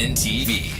TNN TV.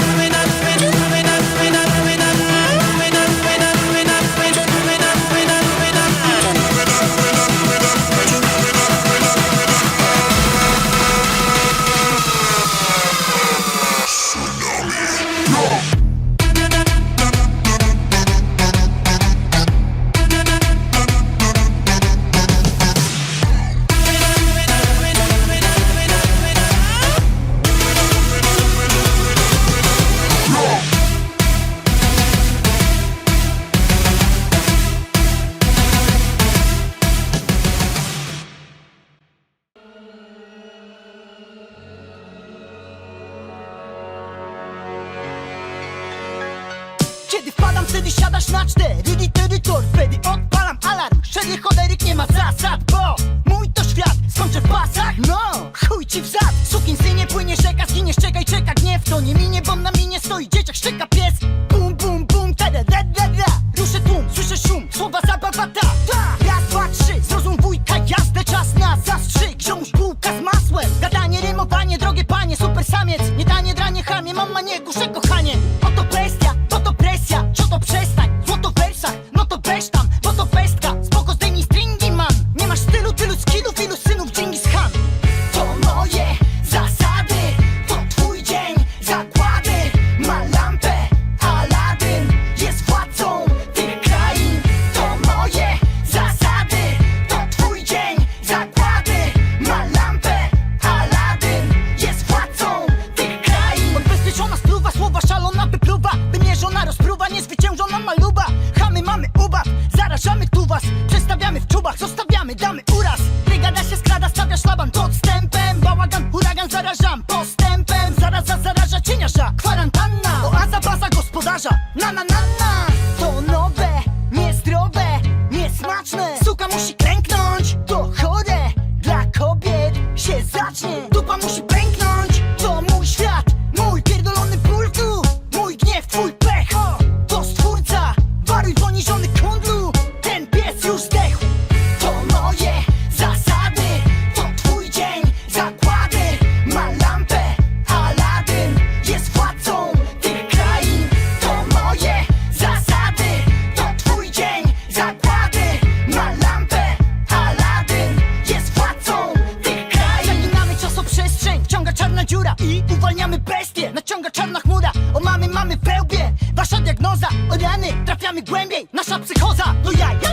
Kiedy wpadam, wtedy siadasz na cztery litery torpedy. Odpalam alarm, szczery choleryk nie ma zasad Bo mój to świat, skończę w pasach. No, chuj ci w zad. Sukin synie płynie rzeka, zginiesz, czekaj, czeka Gniew to nie minie, bo na minie stoi dzieciak Szczeka pies, zarażamy tu was Przestawiamy w czubach, zostawiamy, damy uraz. Brygada się skrada, stawia szlaban podstępem Bałagan, huragan, zarażam postępem. Zaraza zaraża cieniarza, kwarantanna. Oaza, baza gospodarza. Na na mamy, mamy pełbie Wasza diagnoza, o rany, trafiamy głębiej. Nasza psychoza, no ja, ja